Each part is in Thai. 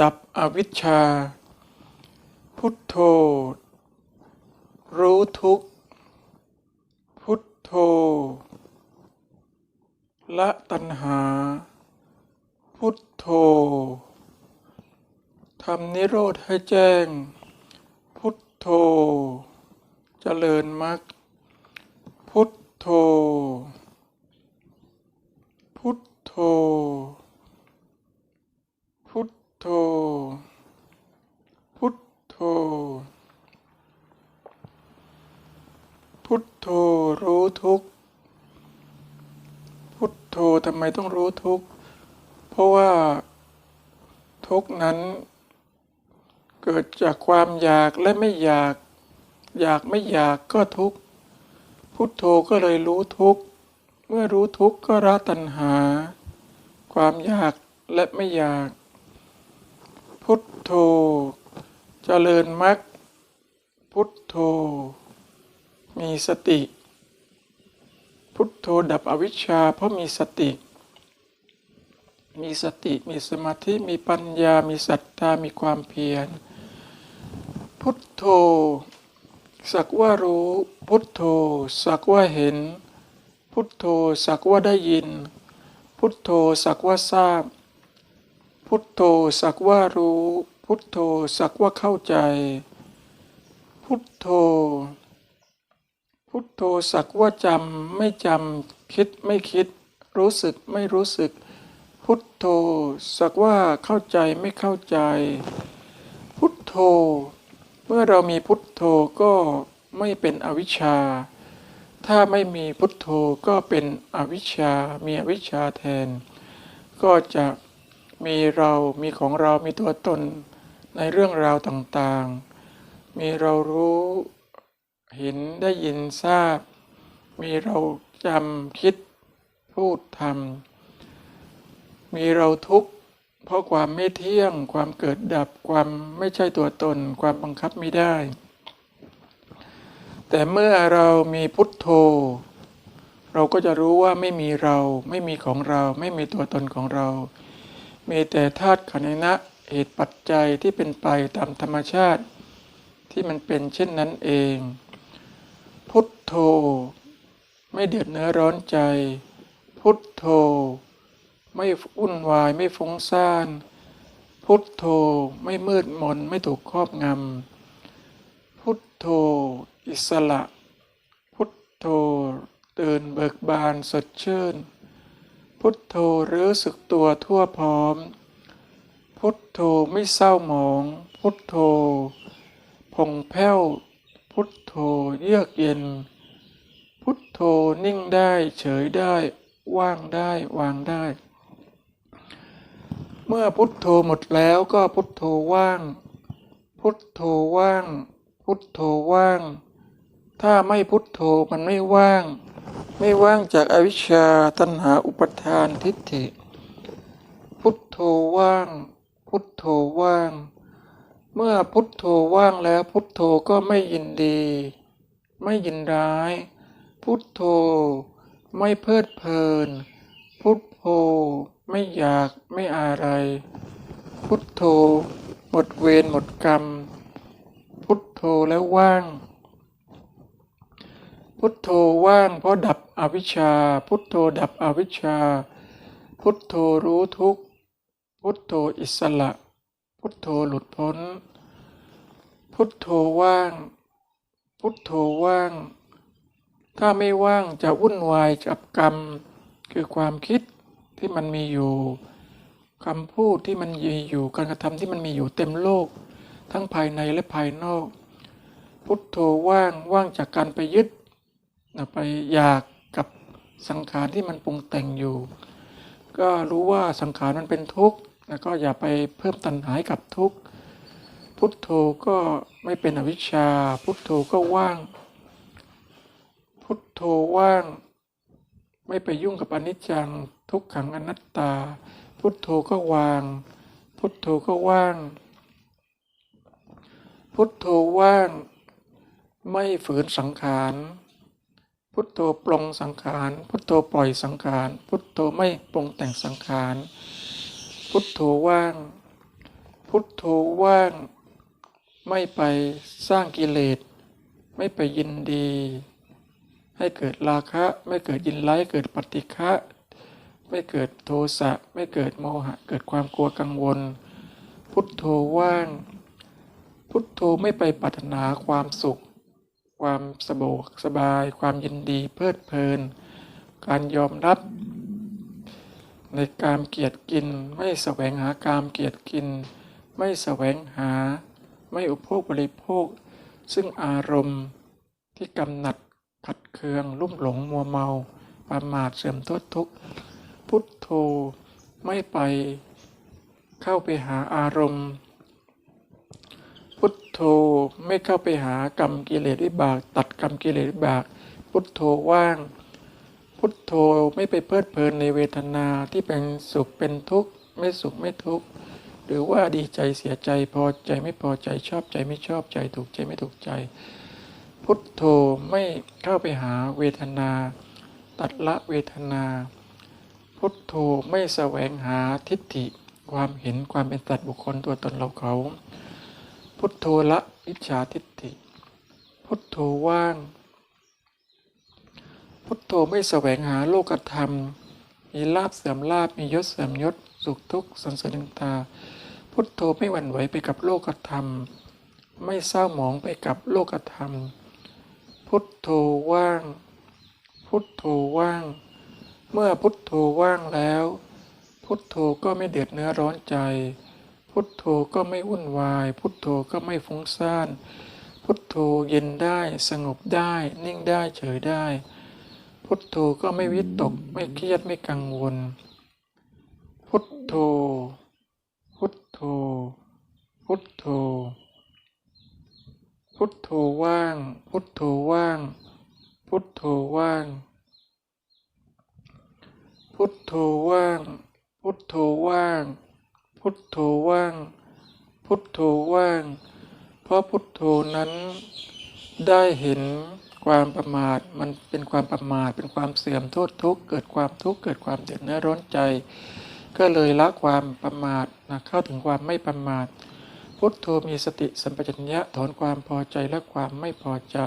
ดับอวิชชา พุทโธ รู้ทุกพุทโธ ละตัณหา พุทโธทำนิโรธให้แจ้ง พุทโธ เจริญมรรคพุทโธ พุทโธ พุทโธ พุทโธ พุทโธรู้ ทุกข์พุทโธทำไมต้องรู้ทุกข์เพราะว่าทุกข์นั้น เกิดจากความอยากและไม่อยาก อยากไม่อยากก็ทุกข์พุทโธก็เลยรู้ทุกข์เมื่อรู้ทุกข์ก็ละตัณหา ความอยากและไม่อยาก พุทโธเจริญมรรคพุทโธ มีสติ พุทโธดับอวิชชา เพราะมีสติ มีสติ มีสมาธิ มีปัญญา มีศรัทธา มีความเพียร พุทโธ สักว่ารู้ พุทโธ สักว่าเห็น พุทโธ สักว่าได้ยิน พุทโธ สักว่าทราบ พุทโธ สักว่ารู้ พุทโธ สักว่าเข้าใจ พุทโธ พุทโธสักว่าจำไม่จำคิดไม่คิด รู้สึกไม่รู้สึก พุทโธสักว่าเข้าใจไม่เข้าใจ พุทโธ เมื่อเรามีพุทโธก็ไม่เป็นอวิชชา ถ้าไม่มีพุทโธก็เป็นอวิชชา มีอวิชชาแทน ก็จะมีเรามีของเรามีตัวตนในเรื่องราวต่างๆ มีเรารู้ เห็นได้ยินทราบ มีเราจำคิดพูดทำมีเราทุกข์เพราะความไม่เที่ยง ความเกิดดับความไม่ใช่ตัวตน ความบังคับไม่ได้ แต่เมื่อเรามีพุทโธ เราก็จะรู้ว่าไม่มีเราไม่มีของเราไม่มีตัวตนของเรา มีแต่ธาตุขันธ์นะเหตุปัจจัยที่เป็นไปตามธรรมชาติ ที่มันเป็นเช่นนั้นเอง พุทโธ ไม่เดือดเนื้อร้อนใจ พุทโธ ไม่วุ่นวายไม่ฟุ้งซ่าน พุทโธไม่มืดมนไม่ถูกครอบงำ พุทโธ อิสระ พุทโธตื่นเบิกบานสดชื่น พุทโธรู้สึกตัวทั่วพร้อม พุทโธไม่เศร้าหมอง พุทโธผ่องแผ้ว พุทโธเยือกเย็น พุทโธนิ่งได้เฉยได้ว่างได้วางได้ เมื่อพุทโธหมดแล้วก็พุทโธว่าง พุทโธว่าง พุทโธว่าง ถ้าไม่พุทโธมันไม่ว่าง ไม่ว่างจากอวิชชาตัณหาอุปทานทิฏฐิ พุทโธว่าง พุทโธว่าง เมื่อพุทโธว่างแล้วพุทโธก็ไม่ยินดี ไม่ยินร้าย พุทโธ ไม่เพลิดเพลิน พุทโธไม่อยากไม่อะไร พุทโธ หมดเวรหมดกรรม พุทโธแล้วว่าง พุทโธว่างเพราะดับอวิชชา พุทโธดับอวิชชา พุทโธรู้ทุก พุทโธอิสระ พุทโธหลุดพ้น พุทโธว่าง พุทโธว่าง ถ้าไม่ว่างจะวุ่นวายกับกรรม คือความคิดที่มันมีอยู่คำพูดที่มันมีอยู่การกระทำที่มันมีอยู่เต็มโลก ทั้งภายในและภายนอก พุทโธว่างว่างจากการไปยึดไปอยากกับสังขารที่มันปรุงแต่งอยู่ ก็รู้ว่าสังขารมันเป็นทุกข์ แล้วก็อย่าไปเพิ่มตัณหาให้กับทุกข์พุทโธก็ไม่เป็นอวิชชา พุทโธก็ว่าง พุทโธว่าง ไม่ไปยุ่งกับอนิจจัง ทุกขังอนัตตา พุทโธก็วาง พุทโธก็ว่าง พุทโธว่าง ไม่ฝืนสังขาร พุทโธปลงสังขาร พุทโธปล่อยสังขาร พุทโธไม่ปรุงแต่งสังขาร พุทโธว่าง พุทโธว่าง ไม่ไปสร้างกิเลส ไม่ไปยินดี ให้เกิดราคะ ไม่เกิดยินไล่เกิดปฏิฆะไม่เกิดโทสะ ไม่เกิดโมหะ เกิดความกลัวกังวล พุทโธว่าง พุทโธไม่ไปปรารถนาความสุข ความสะดวกสบาย ความยินดีเพลิดเพลิน การยอมรับ ในการเกียรติกิน ไม่แสวงหาการเกียรติกิน ไม่แสวงหา ไม่อุปโภคบริโภค ซึ่งอารมณ์ที่กำหนัดขัดเคืองลุ่มหลงมัวเมาประมาทเสื่อมโทษทุกข์พุทโธไม่ไปเข้าไปหาอารมณ์ พุทโธไม่เข้าไปหากรรมกิเลสวิบาก ตัดกรรมกิเลสวิบาก พุทโธว่าง พุทโธไม่ไปเพลิดเพลินในเวทนาที่เป็นสุขเป็นทุกข์ไม่สุขไม่ทุกข์หรือว่าดีใจเสียใจพอใจไม่พอใจชอบใจไม่ชอบใจถูกใจไม่ถูกใจ พุทโธไม่เข้าไปหาเวทนา ตัดละเวทนา พุทโธไม่แสวงหาทิฏฐิ ความเห็นความเป็นสัตว์บุคคลตัวตนเราเขา พุทโธละวิชชาทิฏฐิ พุทโธว่าง พุทโธไม่แสวงหาโลกธรรม มีลาบเสื่อมลาบมียศเสื่อมยศ สุขทุกข์สันเสนิตา พุทโธไม่หวั่นไหวไปกับโลกธรรม ไม่เศร้าหมองไปกับโลกธรรม พุทโธว่าง พุทโธว่าง เมื่อพุทโธว่างแล้ว พุทโธก็ไม่เดือดเนื้อร้อนใจ พุทโธก็ไม่วุ่นวาย พุทโธก็ไม่ฟุ้งซ่าน พุทโธเย็นได้สงบได้ นิ่งได้เฉยได้ พุทโธก็ไม่วิตกไม่เครียดไม่กังวล พุทโธ พุทโธ พุทโธ พุทโธว่าง พุทโธว่าง พุทโธว่าง พุทโธว่าง พุทโธว่าง พุทโธว่าง พุทโธว่าง เพราะพุทโธนั้นได้เห็น ความประมาทมันเป็นความประมาทเป็นความเสื่อมโทษทุกข์เกิดความทุกข์เกิดความเดือดเนื้อร้อนใจ ก็เลยละความประมาทนะเข้าถึงความไม่ประมาท พุทโธมีสติสัมปชัญญะถอนความพอใจและความไม่พอใจ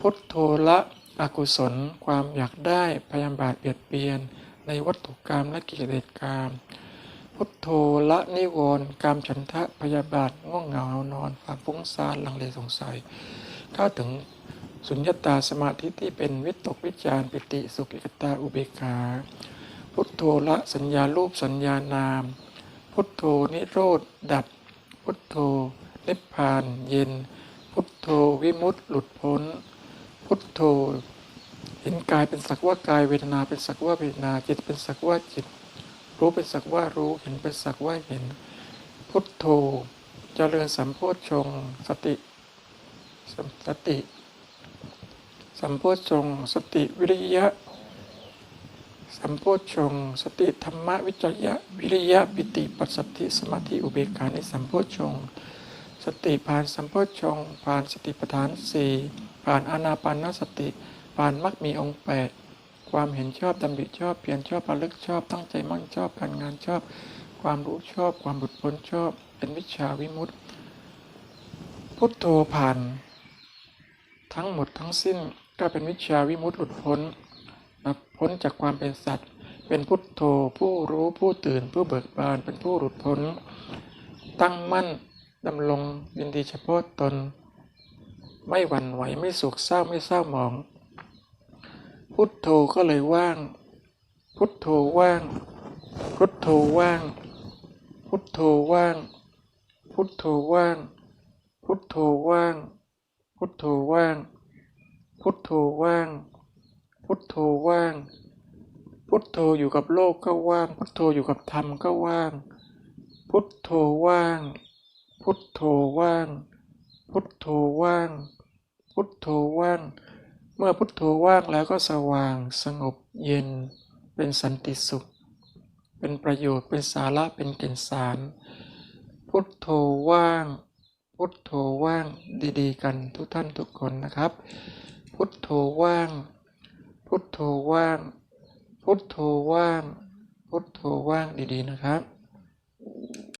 พุทโธละอกุศล ความอยากได้พยาบาทเบียดเบียน ในวัตถุกรรมและกิเลสกรรมพุทโธละนิวรณ์กามฉันทะพยาบาทง่วงเหงาหานอนความฟุ้งซ่านลังเลสงสัยเข้าถึง สุญญตาสมาธิที่เป็นวิตกวิจารปิติสุขเอกตาอุเบกขา พุทโธละสัญญารูปสัญญานาม พุทโธนิโรธดับ พุทโธนิพพานเย็น พุทโธวิมุตติหลุดพ้น พุทโธ เห็นกายเป็นสักว่ากายเวทนาเป็นสักว่าเวทนาจิตเป็นสักว่าจิต รู้เป็นสักว่ารู้เห็นเป็นสักว่าเห็น พุทโธเจริญสัมโพชฌงสติสติ สัมโพชฌงค์สติวิริยะ สัมโพชฌงค์สติธรรมวิจยะวิริยะปิติปัสสติสมาธิอุเบกขาในสัมโพชฌงค์สติผ่านสัมโพชฌงค์ผ่านสติปัฏฐานสี่ผ่านอานาปานสติ ผ่านมรรคมีองค์แปดความเห็นชอบดำริชอบเปลี่ยนชอบระลึกชอบตั้งใจมั่นชอบการงานชอบ ความรู้ชอบความหลุดพ้นชอบ เป็นวิชาวิมุตติ พุทโธผ่าน ทั้งหมดทั้งสิ้น ก็เป็นวิชาวิมุตติหลุดพ้นนะพ้นจากความเป็นสัตว์ เป็นพุทโธผู้รู้ผู้ตื่นผู้เบิกบานเป็นผู้หลุดพ้น ตั้งมั่นดำรงยินดีเฉพาะตน ไม่หวั่นไหวไม่สุขเศร้าไม่เศร้าหมอง พุทโธก็เลยว่าง พุทโธว่าง พุทโธว่าง พุทโธว่าง พุทโธว่าง พุทโธว่าง พุทโธว่าง พุทโธว่าง พุทโธว่าง พุทโธอยู่กับโลกก็ว่าง พุทโธอยู่กับธรรมก็ว่าง พุทโธว่าง พุทโธว่าง พุทโธว่าง พุทโธว่าง เมื่อพุทโธว่างแล้วก็สว่าง สงบเย็น เป็นสันติสุข เป็นประโยชน์ เป็นสาระ เป็นเกณฑ์สาร พุทโธว่าง พุทโธว่างดีๆ กันทุกท่านทุกคนนะครับ พุทโธว่าง พุทโธว่าง พุทโธว่าง พุทโธว่างดีๆนะครับ